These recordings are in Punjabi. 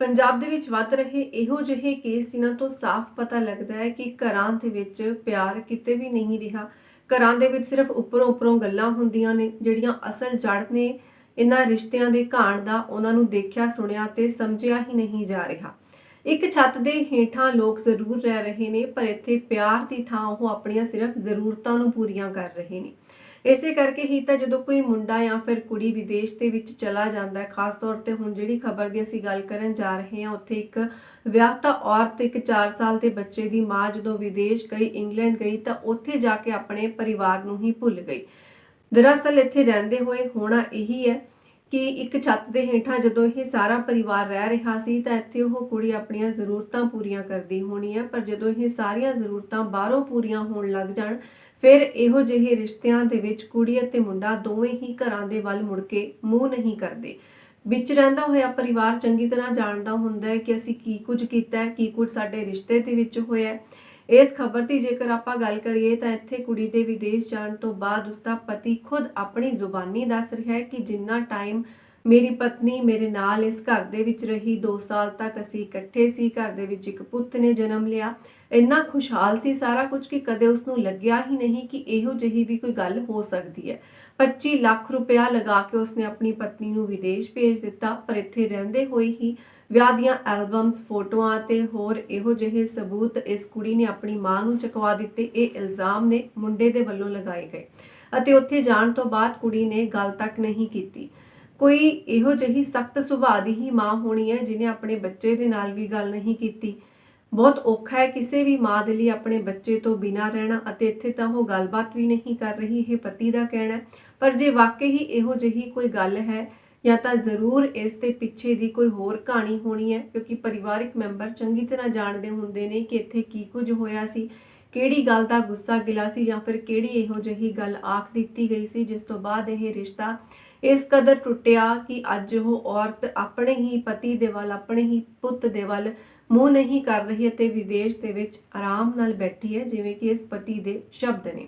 ਪੰਜਾਬ ਦੇ ਵਿੱਚ ਵੱਧ ਰਹੇ ਇਹੋ ਜਿਹੇ ਕੇਸ ਜਿਨ੍ਹਾਂ ਤੋਂ ਸਾਫ਼ ਪਤਾ ਲੱਗਦਾ ਹੈ ਕਿ ਘਰਾਂ ਦੇ ਵਿੱਚ ਪਿਆਰ ਕਿਤੇ ਵੀ ਨਹੀਂ ਰਿਹਾ। ਘਰਾਂ ਦੇ ਵਿੱਚ ਸਿਰਫ ਉੱਪਰੋਂ ਉੱਪਰੋਂ ਗੱਲਾਂ ਹੁੰਦੀਆਂ ਨੇ, ਜਿਹੜੀਆਂ ਅਸਲ ਜੜ ਨੇ ਇਹਨਾਂ ਰਿਸ਼ਤਿਆਂ ਦੇ ਘਾਣ ਦਾ ਉਹਨਾਂ ਨੂੰ ਦੇਖਿਆ, ਸੁਣਿਆ ਤੇ ਸਮਝਿਆ ਹੀ ਨਹੀਂ ਜਾ ਰਿਹਾ। ਇੱਕ ਛੱਤ ਦੇ ਹੇਠਾਂ ਲੋਕ ਜ਼ਰੂਰ ਰਹਿ ਰਹੇ ਨੇ, ਪਰ ਇੱਥੇ ਪਿਆਰ ਦੀ ਥਾਂ ਉਹ ਆਪਣੀਆਂ ਸਿਰਫ ਜ਼ਰੂਰਤਾਂ ਨੂੰ ਪੂਰੀਆਂ ਕਰ ਰਹੇ ਨੇ। ਇਸੇ ਕਰਕੇ ਹੀ ਤਾਂ ਜਦੋਂ ਕੋਈ ਮੁੰਡਾ ਜਾਂ ਫਿਰ ਕੁੜੀ ਵਿਦੇਸ਼ ਦੇ ਵਿੱਚ ਚਲਾ ਜਾਂਦਾ ਹੈ, ਖਾਸ ਤੌਰ ਤੇ ਹੁਣ ਜਿਹੜੀ ਖਬਰ ਦੀ ਅਸੀਂ ਗੱਲ ਕਰਨ ਜਾ ਰਹੇ ਹਾਂ, ਉੱਥੇ ਇੱਕ ਵਿਆਹਤਾ ਔਰਤ ਇੱਕ 4 ਸਾਲ ਦੇ ਬੱਚੇ ਦੀ ਮਾਂ ਜਦੋਂ ਵਿਦੇਸ਼ ਗਈ, ਇੰਗਲੈਂਡ ਗਈ ਤਾਂ ਉੱਥੇ ਜਾ ਕੇ ਆਪਣੇ ਪਰਿਵਾਰ ਨੂੰ ਹੀ ਭੁੱਲ ਗਈ। ਦਰਅਸਲ ਇੱਥੇ ਰਹਿੰਦੇ ਹੋਏ ਹੋਣਾ ਇਹੀ ਹੈ ਕਿ ਇੱਕ ਛੱਤ ਦੇ ਹੇਠਾਂ ਜਦੋਂ ਇਹ ਸਾਰਾ ਪਰਿਵਾਰ ਰਹਿ ਰਿਹਾ ਸੀ ਤਾਂ ਇੱਥੇ ਉਹ ਕੁੜੀ ਆਪਣੀਆਂ ਜ਼ਰੂਰਤਾਂ ਪੂਰੀਆਂ ਕਰਦੀ ਹੋਣੀ ਹੈ ਪਰ ਜਦੋਂ ਇਹ ਸਾਰੀਆਂ ਜ਼ਰੂਰਤਾਂ ਬਾਹਰੋਂ ਪੂਰੀਆਂ ਹੋਣ ਲੱਗ ਜਾਣ, ਫਿਰ ਇਹੋ ਜਿਹੇ ਰਿਸ਼ਤਿਆਂ ਦੇ ਵਿੱਚ ਕੁੜੀ ਅਤੇ ਮੁੰਡਾ ਦੋਵੇਂ ਹੀ ਘਰਾਂ ਦੇ ਵੱਲ ਮੁੜ ਕੇ ਮੂੰਹ ਨਹੀਂ ਕਰਦੇ। ਵਿੱਚ ਰਹਿੰਦਾ ਹੋਇਆ ਪਰਿਵਾਰ ਚੰਗੀ ਤਰ੍ਹਾਂ ਜਾਣਦਾ ਹੁੰਦਾ ਹੈ ਕਿ ਅਸੀਂ ਕੀ ਕੁਝ ਕੀਤਾ ਹੈ, ਕੀ ਕੁਝ ਸਾਡੇ ਰਿਸ਼ਤੇ ਦੇ ਵਿੱਚ ਹੋਇਆ ਹੈ। ਇਸ ਖਬਰ ਦੀ ਜੇਕਰ ਆਪਾਂ ਗੱਲ ਕਰੀਏ ਤਾਂ ਇੱਥੇ ਕੁੜੀ ਦੇ ਵਿਦੇਸ਼ ਜਾਣ ਤੋਂ ਬਾਅਦ ਉਸਦਾ ਪਤੀ ਖੁਦ ਆਪਣੀ ਜ਼ੁਬਾਨੀ ਦੱਸ ਰਿਹਾ ਹੈ ਕਿ ਜਿੰਨਾ ਟਾਈਮ ਮੇਰੀ ਪਤਨੀ ਮੇਰੇ ਨਾਲ ਇਸ ਘਰ ਦੇ ਵਿੱਚ ਰਹੀ 2 ਸਾਲ ਤੱਕ ਅਸੀਂ ਇਕੱਠੇ ਸੀ, ਘਰ ਦੇ ਵਿੱਚ ਇੱਕ ਪੁੱਤ ਨੇ ਜਨਮ ਲਿਆ। ਇੰਨਾ ਖੁਸ਼ਹਾਲ ਸੀ ਸਾਰਾ ਕੁਝ ਕਿ ਕਦੇ ਉਸ ਨੂੰ ਲੱਗਿਆ ਹੀ ਨਹੀਂ ਕਿ ਇਹੋ ਜਿਹੀ ਵੀ ਕੋਈ ਗੱਲ ਹੋ ਸਕਦੀ ਹੈ। 25 ਲੱਖ ਰੁਪਇਆ ਲਗਾ ਕੇ ਉਸਨੇ ਆਪਣੀ ਪਤਨੀ ਨੂੰ ਵਿਦੇਸ਼ ਭੇਜ ਦਿੱਤਾ, ਪਰ ਇੱਥੇ ਰਹਿੰਦੇ ਹੋਏ ਹੀ ਵਿਆਹ ਦੀਆਂ ਐਲਬਮਸ, ਫੋਟੋਆਂ ਤੇ ਹੋਰ ਇਹੋ ਜਿਹੇ ਸਬੂਤ ਇਸ ਕੁੜੀ ਨੇ ਆਪਣੀ ਮਾਂ ਨੂੰ ਚੁਕਵਾ ਦਿੱਤੇ। ਇਹ ਇਲਜ਼ਾਮ ਨੇ ਮੁੰਡੇ ਦੇ ਵੱਲੋਂ ਲਗਾਏ ਗਏ ਅਤੇ ਉੱਥੇ ਜਾਣ ਤੋਂ ਬਾਅਦ ਕੁੜੀ ਨੇ ਗੱਲ ਤੱਕ ਨਹੀਂ ਕੀਤੀ। ਕੋਈ ਇਹੋ ਜਿਹੀ ਸਖਤ ਸੁਭਾਅ ਦੀ ਹੀ ਮਾਂ ਹੋਣੀ ਹੈ ਜਿਨੇ ਆਪਣੇ ਬੱਚੇ ਦੇ ਨਾਲ ਵੀ ਗੱਲ ਨਹੀਂ ਕੀਤੀ। ਬਹੁਤ ਔਖਾ ਹੈ ਕਿਸੇ ਵੀ ਮਾਂ ਦੇ ਲਈ ਆਪਣੇ ਬੱਚੇ ਤੋਂ ਬਿਨਾਂ ਰਹਿਣਾ ਅਤੇ ਇੱਥੇ ਤਾਂ ਉਹ ਗੱਲਬਾਤ ਵੀ ਨਹੀਂ ਕਰ ਰਹੀ, ਇਹ ਪਤੀ ਦਾ ਕਹਿਣਾ ਪਰ ਜੇ ਵਾਕਈ ਹੀ ਇਹੋ ਜਿਹੀ ਕੋਈ ਗੱਲ ਹੈ ਜਾਂ ਤਾਂ ਜ਼ਰੂਰ ਇਸ ਦੇ ਪਿੱਛੇ ਦੀ ਕੋਈ ਹੋਰ ਕਹਾਣੀ ਹੋਣੀ ਹੈ, ਕਿਉਂਕਿ ਪਰਿਵਾਰਿਕ ਮੈਂਬਰ ਚੰਗੀ ਤਰ੍ਹਾਂ ਜਾਣਦੇ ਹੁੰਦੇ ਨੇ ਕਿ ਇੱਥੇ ਕੀ ਕੁਝ ਹੋਇਆ ਸੀ, ਕਿਹੜੀ ਗੱਲ ਦਾ ਗੁੱਸਾ ਗਿਲਾ ਸੀ ਜਾਂ ਫਿਰ ਕਿਹੜੀ ਇਹੋ ਜਿਹੀ ਗੱਲ ਆਖ ਦਿੱਤੀ ਗਈ ਸੀ, ਜਿਸ ਤੋਂ ਬਾਅਦ ਇਹ ਰਿਸ਼ਤਾ ਇਸ ਕਦਰ ਟੁੱਟਿਆ ਕਿ ਅੱਜ ਉਹ ਔਰਤ ਆਪਣੇ ਹੀ ਪਤੀ ਦੇ ਵੱਲ, ਆਪਣੇ ਹੀ ਪੁੱਤ ਦੇ ਵੱਲ ਮੂੰਹ ਨਹੀਂ ਕਰ ਰਹੀ ਅਤੇ ਵਿਦੇਸ਼ ਦੇ ਵਿੱਚ ਆਰਾਮ ਨਾਲ ਬੈਠੀ ਹੈ, ਜਿਵੇਂ ਕਿ ਇਸ ਪਤੀ ਦੇ ਸ਼ਬਦ ਨੇ।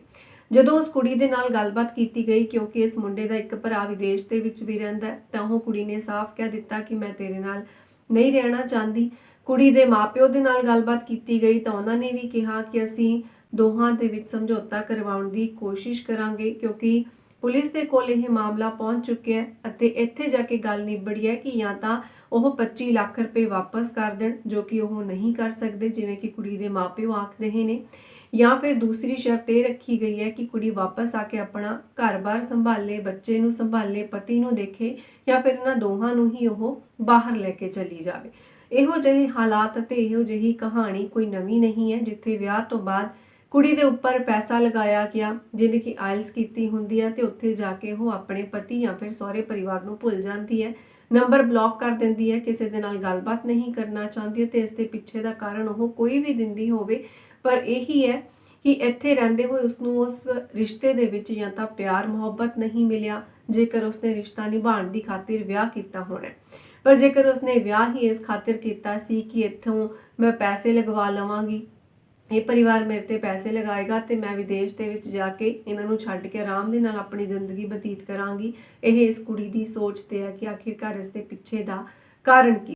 ਜਦੋਂ ਉਸ ਕੁੜੀ ਦੇ ਨਾਲ ਗੱਲਬਾਤ ਕੀਤੀ ਗਈ ਕਿਉਂਕਿ ਇਸ ਮੁੰਡੇ ਦਾ ਇੱਕ ਭਰਾ ਵਿਦੇਸ਼ ਦੇ ਵਿੱਚ ਵੀ ਰਹਿੰਦਾ ਤਾਂ ਉਹ ਕੁੜੀ ਨੇ ਸਾਫ਼ ਕਹਿ ਦਿੱਤਾ ਕਿ ਮੈਂ ਤੇਰੇ ਨਾਲ ਨਹੀਂ ਰਹਿਣਾ ਚਾਹੁੰਦੀ। ਕੁੜੀ ਦੇ ਮਾਪਿਓ ਦੇ ਨਾਲ ਗੱਲਬਾਤ ਕੀਤੀ ਗਈ ਤਾਂ ਉਹਨਾਂ ਨੇ ਵੀ ਕਿਹਾ ਕਿ ਅਸੀਂ ਦੋਹਾਂ ਦੇ ਵਿੱਚ ਸਮਝੌਤਾ ਕਰਵਾਉਣ ਦੀ ਕੋਸ਼ਿਸ਼ ਕਰਾਂਗੇ ਕਿਉਂਕਿ ਪੁਲਿਸ ਦੇ ਕੋਲ ਇਹ ਮਾਮਲਾ ਪਹੁੰਚ ਚੁੱਕਿਆ ਹੈ ਅਤੇ ਇੱਥੇ ਜਾ ਕੇ ਗੱਲ ਨਿਬੜੀ ਹੈ ਕਿ ਜਾਂ ਤਾਂ ਉਹ 25 ਲੱਖ ਰੁਪਏ ਵਾਪਸ ਕਰ ਦੇਣ, ਜੋ ਕਿ ਉਹ ਨਹੀਂ ਕਰ ਸਕਦੇ, ਜਿਵੇਂ ਕਿ ਕੁੜੀ ਦੇ ਮਾਪਿਓ ਆਖਦੇ ਨੇ। ਜਾਂ ਫਿਰ ਦੂਸਰੀ ਸ਼ਰਤ ਇਹ ਰੱਖੀ ਗਈ ਹੈ ਕਿ ਕੁੜੀ ਵਾਪਸ ਆ ਕੇ ਆਪਣਾ ਘਰ-ਬਾਰ ਸੰਭਾਲੇ, ਬੱਚੇ ਨੂੰ ਸੰਭਾਲੇ, ਪਤੀ ਨੂੰ ਦੇਖੇ ਜਾਂ ਫਿਰ ਇਹਨਾਂ ਦੋਹਾਂ ਨੂੰ ਹੀ ਉਹ ਬਾਹਰ ਲੈ ਕੇ ਚਲੀ ਜਾਵੇ। ਇਹੋ ਜਿਹੇ ਹਾਲਾਤ ਅਤੇ ਇਹੋ ਜਿਹੀ ਕਹਾਣੀ ਕੋਈ ਨਵੀਂ ਨਹੀਂ ਹੈ, ਜਿੱਥੇ ਵਿਆਹ ਤੋਂ ਬਾਅਦ ਕੁੜੀ ਦੇ ਉੱਪਰ ਪੈਸਾ ਲਗਾਇਆ ਗਿਆ, ਜਿਹਨੇ ਕਿ ਆਇਲਸ ਕੀਤੀ ਹੁੰਦੀ ਹੈ ਤੇ ਉੱਥੇ ਜਾ ਕੇ ਉਹ ਆਪਣੇ ਪਤੀ ਜਾਂ ਫਿਰ ਸਹੁਰੇ ਪਰਿਵਾਰ ਨੂੰ ਭੁੱਲ ਜਾਂਦੀ ਹੈ। ਨੰਬਰ ਬਲੌਕ ਕਰ ਦਿੰਦੀ ਹੈ, ਕਿਸੇ ਦੇ ਨਾਲ ਗੱਲਬਾਤ ਨਹੀਂ ਕਰਨਾ ਚਾਹੁੰਦੀ ਹੈ ਤੇ ਇਸ ਦੇ ਪਿੱਛੇ ਦਾ ਕਾਰਨ ਉਹ ਕੋਈ ਵੀ ਦਿੰਦੀ ਹੋਵੇ। ਪਰ ਇਹੀ ਹੈ ਕਿ ਇੱਥੇ ਰਹਿੰਦੇ ਹੋਏ ਉਸ ਨੂੰ ਉਸ ਰਿਸ਼ਤੇ ਦੇ ਵਿੱਚ ਜਾਂ ਤਾਂ ਪਿਆਰ, ਮੁਹੱਬਤ ਨਹੀਂ ਮਿਲਿਆ, ਜੇਕਰ ਉਸਨੇ ਰਿਸ਼ਤਾ ਨਿਭਾਉਣ ਦੀ ਖਾਤਰ ਵਿਆਹ ਕੀਤਾ ਹੋਣਾ ਪਰ ਜੇਕਰ ਉਸਨੇ ਵਿਆਹ ਹੀ ਇਸ ਖਾਤਰ ਕੀਤਾ ਸੀ ਕਿ ਇੱਥੋਂ ਮੈਂ ਪੈਸੇ ਲਗਵਾ ਲਵਾਂਗੀ ਇਹ ਪਰਿਵਾਰ ਮੇਰੇ ਤੇ ਪੈਸੇ ਲਗਾਏਗਾ ਤੇ ਮੈਂ ਵਿਦੇਸ਼ ਦੇ ਵਿੱਚ ਜਾ ਕੇ ਇਹਨਾਂ ਨੂੰ ਛੱਡ ਕੇ ਆਰਾਮ ਦੇ ਨਾਲ ਆਪਣੀ ਜ਼ਿੰਦਗੀ ਬਤੀਤ ਕਰਾਂਗੀ। ਇਹ ਇਸ ਕੁੜੀ ਦੀ ਸੋਚ ਤੇ ਹੈ ਕਿ ਆਖਿਰਕਾਰ ਇਸ ਦੇ ਪਿੱਛੇ ਦਾ ਕਾਰਨ ਕੀ